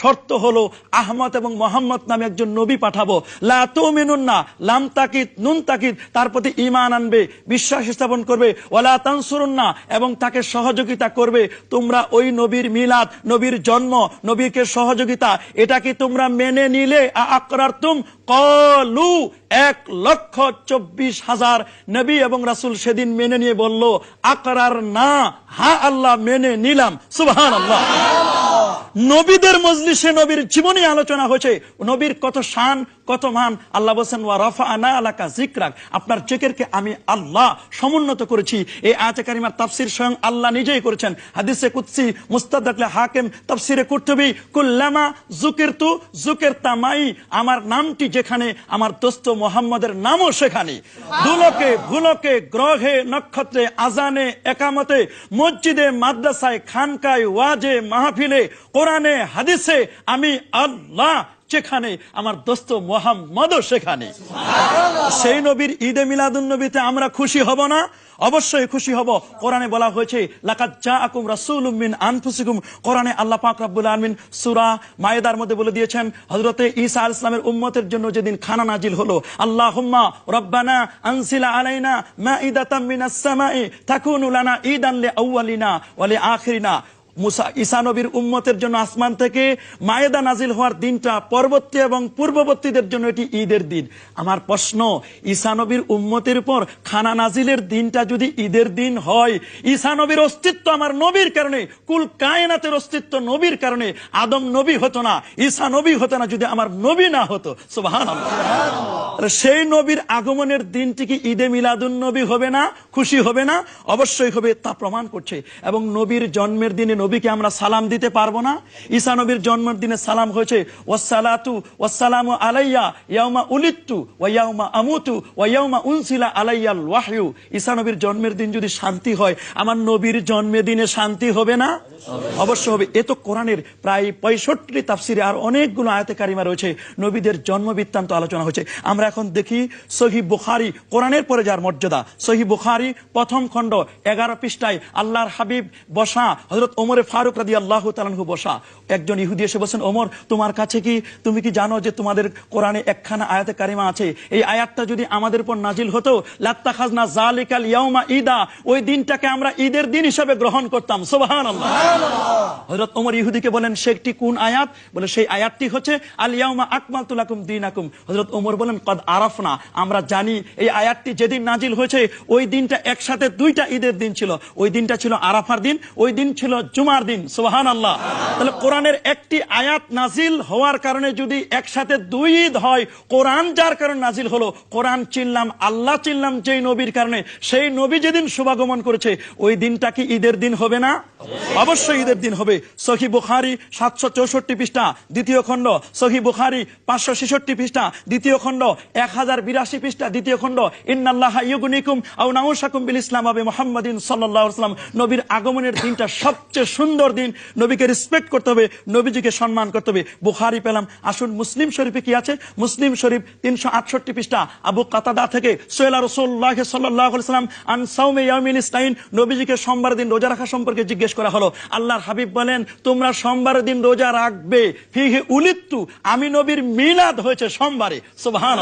শর্ত হলো আহমদ এবং মোহাম্মদ নামে একজন নবী পাঠাবো। লা তুমিনুন না লাম তাকিদ, নুন তাকিদ, তার প্রতি ইমান আনবে, বিশ্বাস স্থাপন করবে, ওয়ালা তানসুরুন না এবং তাকে সহযোগিতা করবে। তোমরা ওই নবীর মিলাদ, নবীর জন্ম, নবীকে সহযোগিতা, এটা কি তোমরা মেনে নিলে? আকরার তুম কলু, এক লক্ষ চব্বিশ হাজার নবী এবং রাসুল সেদিন মেনে নিয়ে বলল আকরার না হা আল্লাহ মেনে নিলাম। সুবহান আল্লাহ নবীদের মজলিসে নবীর জীবনী আলোচনা হয়েছে। নবীর কত শান কত মান আল্লাহ বলছেন, ওয়া রাফা আনা আলাকা জিকরাক আপনার জেকেরকে আমি আল্লাহ সমুন্নত করেছি। এই আয়াতে কারিমার তাফসির স্বয়ং আল্লাহ নিজেই করেছেন। হাদিসে কুদসি মুস্তাদাকলে হাকিম, তাফসিরে কুর্তুবি, কুল্লামা জুকিরতু জুকিরতামাই আমার নামটি যেখানে, আমার দোস্ত মোহাম্মদের নামও সেখানে। দুলকে, ভুলকে, গ্রহে, নক্ষত্রে, আজানে, একামতে, মসজিদে, মাদ্রাসায়, খানকায়, ওয়াজে, মাহফিলে, কোরআনে, হাদিসে আমি আল্লাহ যেখানে আমার দোস্ত মোহাম্মদও সেখানে। সেই নবীর ঈদে মিলাদুন নবীতে আমরা খুশি হব না? অবশ্যই খুশি হব। কোরআনে বলা হয়েছে লাকাত জা আকুম রাসূলুম মিন আনফুসিকুম। কোরআনে আল্লাহ পাক রব্বুল আলামিন সূরা মায়েদার মধ্যে বলে দিয়েছেন, হযরতে ঈসা আলাইহিস সালামের উম্মতের জন্য যেদিন খানা নাজিল হলো, আল্লাহুম্মা রব্বানা আনসিলা আলাইনা মাইদাতাম মিনাস সামাই, তাকুনু লানা ঈদান লিআউয়ালিনা ওয়া লিআখিরিনা মুসা উম্মতের জন্য আসমান থেকে মায়েদা নাজিল হওয়ার দিনটা পরবর্তী এবং পূর্ববর্তীদের জন্য এটি ঈদের দিন। আমার প্রশ্ন উম্মতের উপর খানা নাজিলের দিনটা যদি ঈদের দিন হয় অস্তিত্ব আমার নবীর কারণে, কুল কায়নাতের অস্তিত্ব নবীর কারণে, আদম নবী হতো না, ঈসা নবী হতো না যদি আমার নবী না হতো। সেই নবীর আগমনের দিনটি কি ঈদে মিলাদুন নবী হবে না, খুশি হবে না? অবশ্যই হবে, তা প্রমাণ করছে। এবং নবীর জন্মের দিনে নবীকে আমরা সালাম দিতে পারব না। ঈসা নবীর জন্মের দিনে সালাম হয়েছে ওয়াসালাতু ওয়াসালামু আলাইয়া, ইয়াউমা উলিত্তু ওয়া ইয়াউমা আমুতু ওয়া ইয়াউমা উনসিলা আলাইয়াল ওয়াহয়ু। ঈসা নবীর জন্মের দিন যদি শান্তি হয়, আমার নবীর জন্মের দিনে শান্তি হবে না? অবশ্য হবে। এ তো কোরআনের প্রায় পঁয়ষট্টি তাফসিরে আর অনেকগুলো আয়াতে কারিমা রয়েছে। নবীদের জন্ম বৃত্তান্ত আলোচনা হয়েছে। আমরা এখন দেখি সহি বুখারি কোরআনের পরে যার মর্যাদা। সহি বুখারি প্রথম খণ্ড এগারো পৃষ্ঠায় আল্লাহর হাবিব বসা হজরত ওমরে ফারুক রাদি আল্লাহ তালানহু বসা। একজন ইহুদি এসে বলছেন, ওমর, তোমার কাছে কি, তুমি কি জানো যে তোমাদের কোরআনে একখানা আয়াতে কারিমা আছে? এই আয়াতটা যদি আমাদের উপর নাজিল হতো লাত্তা খাজনা জালিকাল ইয়াউমা ঈদা, ওই দিনটাকে আমরা ঈদের দিন হিসাবে গ্রহণ করতাম। সুবহানাল্লাহ। হযরত ওমর ইহুদিকে বলেন সেটি কোন আয়াত? বলে, সেই আয়াতটি হচ্ছে, আল ইয়াউমা আকমালতু লাকুম দীনাকুম। হযরত ওমর বলেন কদ আরাফনা। আমরা জানি, এই আয়াতটি যেদিন নাজিল হয়েছে, ওই দিনটা একসাথে দুইটা ঈদের দিন ছিল। ওই দিনটা ছিল আরাফার দিন, ওই দিন ছিল জুমার দিন, সুবহানাল্লাহ। তাহলে কোরআনের একটি আয়াত নাজিল হওয়ার কারণে যদি একসাথে দুই ঈদ হয়, কোরআন যার কারণে নাজিল হলো, কোরআন চিনলাম, আল্লাহ চিনলাম যেই নবীর কারণে, সেই নবী যেদিন শুভাগমন করেছে, ওই দিনটা কি ঈদের দিন হবে না? অবশ্যই ঈদের দিন হবে। সহি বুখারি সাতশো চৌষট্টি পৃষ্ঠা, দ্বিতীয় খণ্ড, সহি বুখারি পাঁচশো ছেষট্টি পৃষ্ঠা, দ্বিতীয় খণ্ড, এক হাজার বিরাশি পৃষ্ঠা, দ্বিতীয় খণ্ড, ইন্নাল্লাহ ইউগুনিকুম আও নাউসাকুম বিল ইসলাম আবে মোহাম্মদিন সাল্লাহ সাল্লাম নবীর আগমনের দিনটা সবচেয়ে সুন্দর দিন। নবীকে রেসপেক্ট করতে হবে, নবীজিকে সম্মান করতে হবে। বুখারি পেলাম। আসুন মুসলিম শরীফে কি আছে? মুসলিম শরীফ তিনশো আটষট্টি পৃষ্ঠা, আবু কাতাদা থেকে সোয়েলা রসুল্লাহ সাল্লাহ আন সাউমে ইয়ামিন ইসলাইন নবীজিকে সোমবার দিন রোজা রাখা সম্পর্কে জিজ্ঞেস করা হলো। আল্লাহর হাবিব বলেন তোমরা সোমবার দিন রোজা রাখবে। ফিহে উলিত্তু আমি নবীর মিলাদ হয়েছে সোমবারে। সুবহান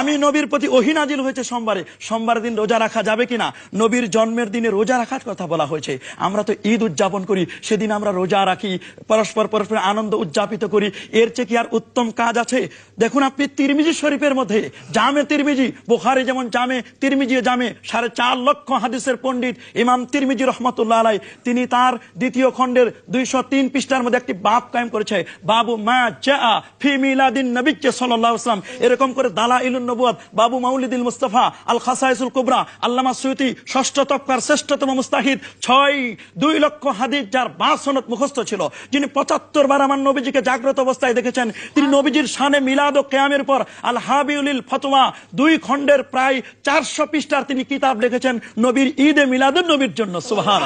আমি নবীর প্রতি অহিনাজিল হয়েছে সোমবারে। সোমবার দিন রোজা রাখা যাবে কিনা? নবীর জন্মের দিনে রোজা রাখার কথা বলা হয়েছে। আমরা তো ঈদ উদযাপন করি সেদিন আমরা রোজা রাখি পরস্পর পরস্পর আনন্দ উদযাপিত করি। এর চেয়ে কি আর উত্তম কাজ আছে? দেখুন আপনি তিরমিজি শরীফের মধ্যে জামে তিরমিজি বুখারি যেমন জামে তিরমিজি জামে সাড়ে চার লক্ষ হাদিসের পণ্ডিত ইমাম তিরমিজি রহমতুল্লাহ আলাই তিনি তার দ্বিতীয় খণ্ডের দুইশো তিন পৃষ্ঠার মধ্যে একটি বাপ কায়েম করেছে। বাবু মা জা ফি মিলাদিন নবিজ্জে সাল্লাল্লাহু আলাইহি এরকম করে দালা ইলুন নবুয়াত বাবু মাউলিদুল মুস্তাফা আল খাসাইসুল কুবরা, আল্লামা সুয়ুতি, ষষ্ঠ তক্কার শ্রেষ্ঠতম মুস্তাহিদ, ছয়, দুই লক্ষ হাদিস যার বাসনত মুখস্থ ছিল। যিনি পঁচাত্তর বার আমার নবীজিকে জাগ্রত অবস্থায় দেখেছেন। তিনি নবীজির সানে মিলাদ ও কেয়ামের পর আল হাবিউলিল ফতোয়া দুই খণ্ডের প্রায় চারশো পৃষ্ঠার তিনি কিতাব লিখেছেন। নবীর ঈদে মিলাদুন নবীর জন্য সুবহান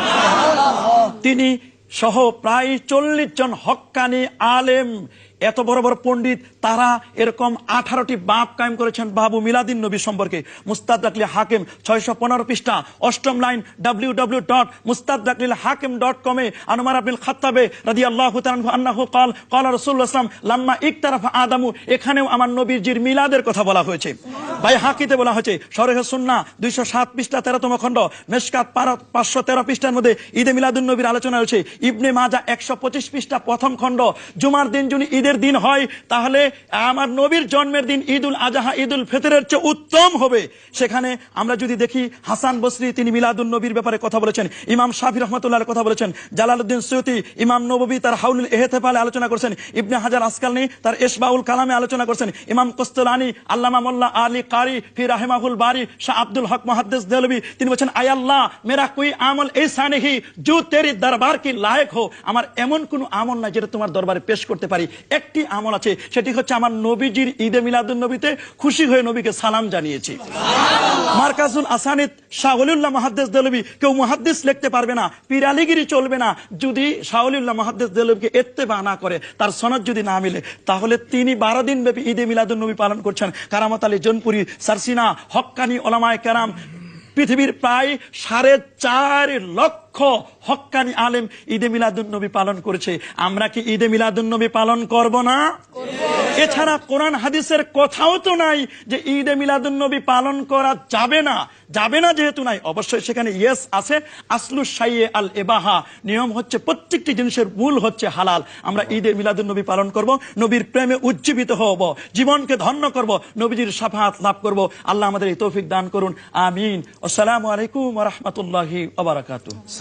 তিনি সহ প্রায় চল্লিশ জন হক্কানি আলেম এত বড় বড় পণ্ডিত, তারা এরকম আঠারোটি বাপ কায়েম করেছেন বাবু মিলাদিন নবী সম্পর্কে। মুস্তাদ ডাকলি হাকিম, ছয়শো পনেরো পৃষ্ঠা, অষ্টম লাইন ডাব্লিউ ডাব্লিউ ডট মুস্তাদ ডাকলিল হাকিম ডট কমে আনুমার আব্দুল খাত্তাবে রাদি আল্লাহ কাল কাল রসুল্লাহ আসলাম লাম্মা ইকতারাফা আদামু, এখানেও আমার নবীজির মিলাদের কথা বলা হয়েছে। ভাই হাকিতে বলা হয়েছে সরেহ সুন্না দুইশো সাত পৃষ্ঠা, তেরোতম খণ্ড, মেশকাত পাঁচশো তেরো পৃষ্ঠার মধ্যে ঈদে মিলাদুন নবীর আলোচনা রয়েছে। ইবনে মাজা একশো পঁচিশ পৃষ্ঠা, প্রথম খণ্ড, জুমার দিন যদি ঈদের দিন হয়, তাহলে আমার নবীর জন্মের দিন ঈদুল আজাহা, ঈদুল ফেতরের চেয়ে উত্তম হবে। সেখানে আমরা যদি দেখি, হাসান বসরি, তিনি মিলাদুন নবীর ব্যাপারে কথা বলেছেন, ইমাম শাফি রহমতুল্লাহ কথা বলেছেন, জালালউদ্দিন সৈয়দি ইমাম নবী তার হাউলুল এহেতেফালে আলোচনা করেছেন, ইবনে হাজার আসকালনি তার এসবাউল কালামে আলোচনা করেছেন, ইমাম কস্তলানি, আল্লামা মোল্লা আলী কারি, ফি রাহেমাহুল বারি, শাহ আব্দুল হক মহাদ্দেস দেলবি তিনি বলছেন, আয় আল্লাহ, মেরা কুই আমল এই সানেহি জু তেরি দরবার কি লায়ক হো, আমার এমন কোন আমল নাই যেটা তোমার দরবারে পেশ করতে পারি। একটি আমল আছে, সেটি হচ্ছে আমার নবীজির ঈদে মিলাদুন নবীতে খুশি হয়ে নবীকে সালাম জানিয়েছি। মার্কাজুল আসানিদ শাহলিউল্লাহ মহাদ্দেস দেলবি কেউ মহাদ্দেস লিখতে পারবে না, পিরালিগিরি চলবে না। যদি শাহলিউল্লাহ মহাদ্দেস দেলবিকে এত্তেবা না করে, তার সনদ যদি না মিলে, তাহলে তিনি বারো দিন ব্যাপী ঈদে মিলাদুন নবী পালন করছেন। কারামত আলী জনপুরি, সারসিনা, হক্কানি ওলামায় কেরাম, পৃথিবীর প্রায় সাড়ে চার লক্ষ হক্কানি আলেম ঈদে মিলাদুন নবী পালন করেছে। আমরা কি ঈদে মিলাদুন নবী পালন করব না? এছাড়া কোরআন হাদিসের কথাও তো নাই যে ঈদে মিলাদুন নবী পালন করা যাবে না। যাবে না যেহেতু নাই অবশ্যই সেখানে ইয়েস আছে। আসলু সাইয়ে আল এবাহা নিয়ম হচ্ছে প্রত্যেকটি জিনিসের মূল হচ্ছে হালাল। আমরা ঈদে মিলাদুন নবী পালন করব নবীর প্রেমে উজ্জীবিত হব জীবনকে ধন্য করব নবীজির সাফাত লাভ করব। আল্লাহ আমাদের এই তৌফিক দান করুন আমিন। আসসালামু আলাইকুম রহমতুল্লাহি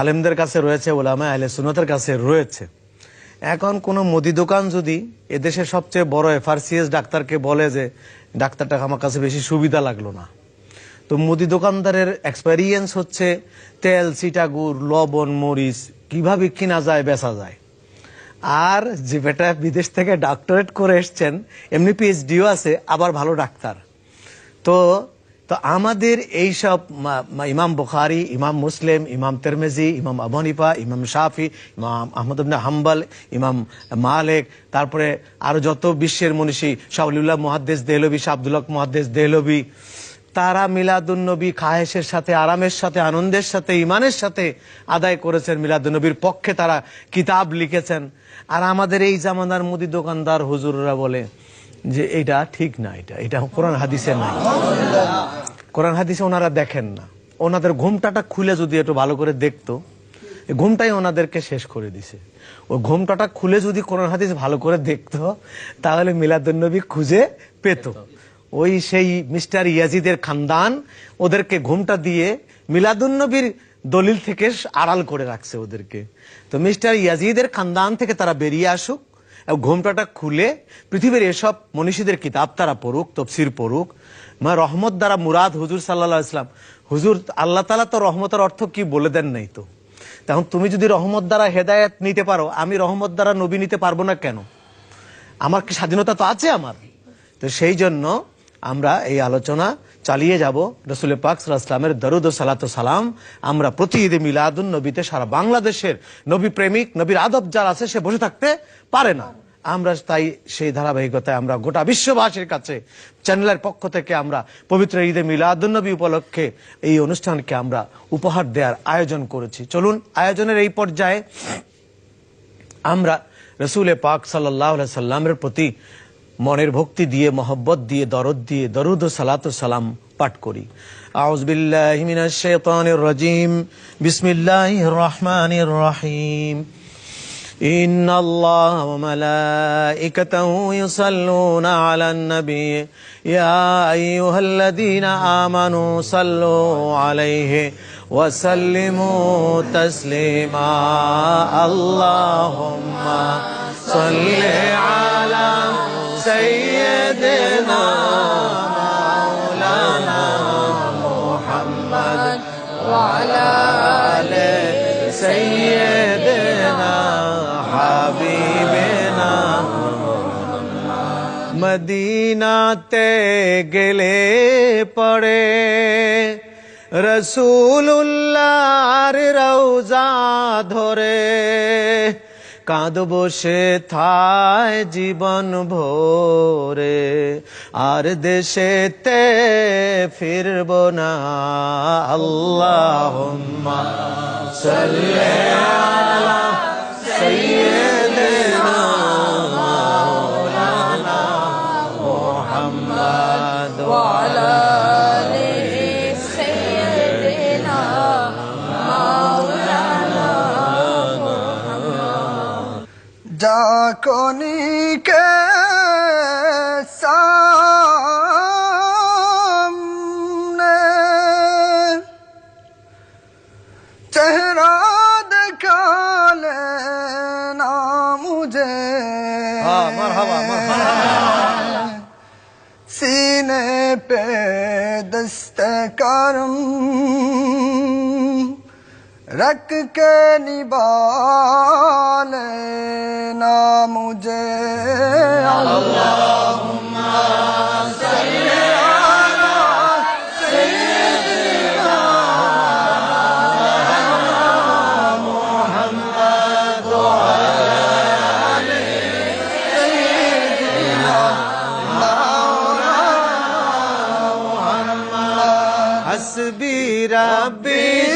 আলেমদের কাছে রয়েছে ওলামা আহলে সুনতের কাছে রয়েছে। এখন কোনো মুদি দোকান যদি এদেশের সবচেয়ে বড় এফআরসিএস ডাক্তারকে বলে যে, ডাক্তারটা আমার কাছে বেশি সুবিধা লাগল না। তো মুদি দোকানদারের এক্সপেরিয়েন্স হচ্ছে তেল সিটাগুড় লবণ, মরিচ, কীভাবে কিনা যায়, বেচা যায়। আর যে বেটা বিদেশ থেকে ডক্টরেট করে এসছেন, এমনি পিএইচডিও আছে, আবার ভালো ডাক্তার। তো তো আমাদের এই সব মা- মা- ইমাম বুখারি, ইমাম মুসলিম, ইমাম তেরমেজি, ইমাম আবনিপা ইমাম শাফি, ইমাম আহমদ ইবনে হাম্বল, ইমাম মালেক, তারপরে আরও যত বিশ্বের মনীষী শাহুল্লাহ মহাদ্দেশ দেহলবি হক মহাদ্দেশ দেহলবি তারা মিলাদুন্নবী খায়েশের সাথে, আরামের সাথে, আনন্দের সাথে, ইমানের সাথে আদায় করেছেন মিলাদুন্নবীর পক্ষে তারা কিতাব লিখেছেন। আর আমাদের এই জামানার মুদি দোকানদার হুজুররা বলে যে এটা ঠিক না এটা। এটা কোরআন হাদিসে নাই। কোরআন হাদিসে ওনারা দেখেন না। ওনাদের ঘুমটাটা খুলে যদি একটু ভালো করে দেখতো ঘুমটাই ওনাদেরকে শেষ করে দিছে। ওই ঘুমটাটা খুলে যদি কোরআন হাদিস ভালো করে দেখতো, তাহলে মিলাদুন্নবী খুঁজে পেত। ওই সেই মিস্টার ইয়াজিদের খানদান ওদেরকে ঘুমটা দিয়ে মিলাদুন্নবীর দলিল থেকে আড়াল করে রাখছে ওদেরকে। তো মিস্টার ইয়াজিদের খানদান থেকে তারা বেরিয়ে আসুক ঘুমটাটা খুলে পৃথিবীর এসব মনীষীদের কিতাব তারা পড়ুক, তফসির পড়ুক, মা রহমত দ্বারা মুরাদ হুজুর সাল্লাহ ইসলাম হুজুর আল্লাহ তালা তো রহমতের অর্থ কি বলে দেন নাই তো? তখন তুমি যদি রহমত দ্বারা হেদায়ত নিতে পারো, আমি রহমত দ্বারা নবী নিতে পারব না কেন? আমার কি স্বাধীনতা তো আছে আমার? তো সেই জন্য আমরা এই আলোচনা চালিয়ে যাব। রসুল পাক সাল্লামের দরুদ সালাত সালাম আমরা প্রতি ঈদে মিলাদুন নবীতে সারা বাংলাদেশের নবী প্রেমিক, নবীর আদব যার আছে সে বসে থাকতে পারে না। আমরা তাই সেই ধারাবাহিকতায় আমরা গোটা বিশ্ববাসীর কাছে, চ্যানেলের পক্ষ থেকে আমরা পবিত্র ঈদে মিলাদুন নবী উপলক্ষে এই অনুষ্ঠানকে আমরা উপহার দেওয়ার আয়োজন করেছি। চলুন, আয়োজনের এই পর্যায়ে আমরা রসুল পাক সাল্লাহ সাল্লামের প্রতি মনের ভক্তি দিয়ে, মহব্বত দিয়ে, দরদ দিয়ে, দরুদ ও সালাত সালাম পাঠ করি। আউজ বিল্লাহি মিনাশ শাইতানির রাজিম। বিসমিল্লাহির রহমানির রহিম। إن الله وملائكته يصلون على النبي. يا أيها الذين آمنوا صلوا عليه وسلموا تسليما. اللهم صل على سيدنا মদিনাতে গেলে পড়ে। রসুল্লাহর রৌজা ধরে। কাঁদ বসে থায় জীবন ভোরে। আর দেশেতে ফিরব না। আল্লাহ সাল্লি আলা کونی کے سامنے چہرہ دکھا لینا مجھے۔ ہاں، سینے پہ دستکارم رکھ کے نبھا لینا مجھے۔ اللہ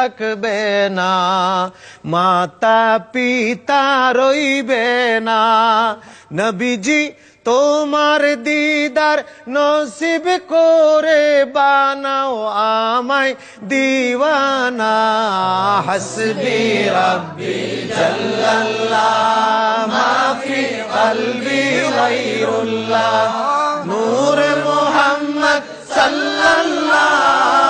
থাকবে না, মাতা পিতা রইবে না। নবীজি, তোমার দিদার নসিব করে বানাও আমায় দিওয়ানা। হাসবি রব্বি জাল্লাল্লাহ, মাফি কলবি গায়রুল্লাহ। নূর মুহাম্মদ সাল্লাল্লাহ।